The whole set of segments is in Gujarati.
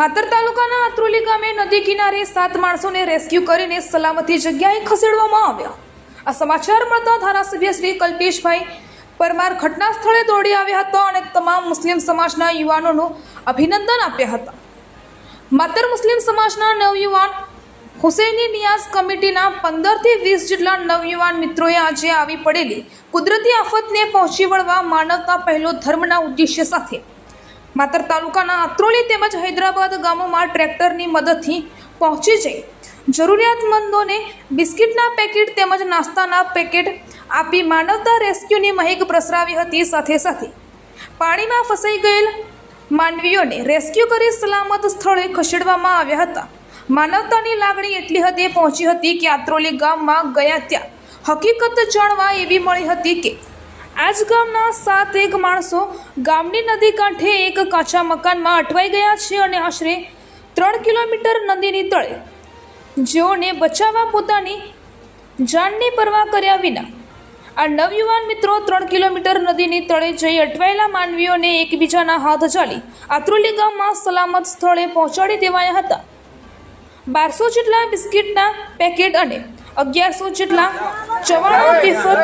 માતર તાલુકાના અત્રોલી ગામે નદી કિનારે સાત માણસોને રેસ્ક્યુ કરીને સલામતી જગ્યાએ ખસેડવામાં આવ્યા. આ સમાચાર મળતા ધારાસભ્ય શ્રી કલ્પેશભાઈ પરમાર ઘટના સ્થળે દોડી આવ્યા હતા અને તમામ મુસ્લિમ સમાજના યુવાનોનું અભિનંદન આપ્યા હતા. માતર મુસ્લિમ સમાજના નવયુવાન હુસૈની નિયાઝ કમિટીના પંદરથી વીસ જેટલા નવયુવાન મિત્રોએ આજે આવી પડેલી કુદરતી આફતને પહોંચી વળવા માનવતા પહેલો ધર્મના ઉદ્દેશ્ય સાથે માતર તાલુકાના અત્રોલી તેમજ હૈદરાબાદ ગામોમાં ટ્રેક્ટરની મદદથી પહોંચી જઈ જરૂરિયાતમંદોને બિસ્કિટના પેકેટ તેમજ નાસ્તાના પેકેટ આપી માનવતા રેસ્ક્યુની મહેક પ્રસરાવી હતી સાથે સાથે. પાણીમાં ફસાઈ ગયેલ માનવીઓને રેસ્ક્યુ કરી સલામત સ્થળે ખસેડવામાં આવ્યા હતા. માનવતાની લાગણી એટલી હદે પહોંચી હતી કે આત્રોલી ગામમાં ગયા ત્યાં હકીકત જાણવા એવી મળી હતી કે આજ ગામના સાત એક માણસો ગામની નદી કાંઠે એક કાચા મકાનમાં અટવાઈ ગયા છે અને આશરે ત્રણ કિલોમીટર નદીની તળે જેઓને બચાવવા પોતાની જાનની પરવા કર્યા વિના આ નવયુવાન મિત્રો ત્રણ કિલોમીટર નદીની તળે જઈ અટવાયેલા માનવીઓને એકબીજાના હાથ ચાલી આત્રોલી ગામમાં સલામત સ્થળે પહોંચાડી દેવાયા હતા. બારસો જેટલા બિસ્કિટના પેકેટ અને અગિયારસો જેટલા ચવાણું વેફર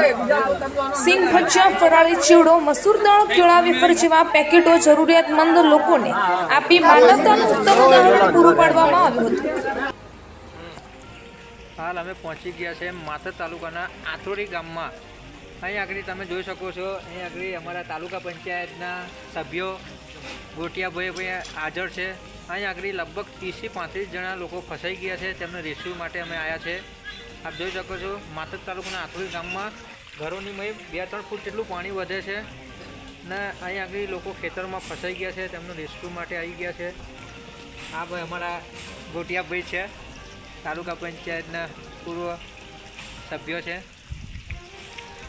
સિંગ ભજીયા ફરાળી ચીવડો મસૂર દાળ કેળા વેફર જેવા પેકેટો જરૂરિયાતમંદ લોકોને આપી માનવતાનું ઉત્તમ ઉદાહરણ પૂરું પાડવામાં આવ્યું હતું. હાલ અમે પહોંચી ગયા છે માથર તાલુકાના આથોડી ગામમાં. અહીં આગળ તમે જોઈ શકો છો અહીં આગળ અમારા તાલુકા પંચાયતના સભ્યો ગોટિયાભાઈ ભાઈ હાજર છે. અહીં આગળ લગભગ ત્રીસથી પાંત્રીસ જણા લોકો ફસાઈ ગયા છે તેમને રેસ્ક્યુ માટે અમે આવ્યા છે. આપ જોઈ શકો છો માથર તાલુકાના આખરી ગામમાં ઘરોની મય બે ત્રણ ફૂટ જેટલું પાણી વધે છે ને અહીં આગળ લોકો ખેતરમાં ફસાઈ ગયા છે, તેમનું રેસ્ક્યુ માટે આવી ગયા છે. આ ભાઈ અમારા ગોટિયાભાઈ છે, તાલુકા પંચાયતના પૂર્વ સભ્યો છે.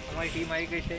અમારી ટીમ આવી ગઈ છે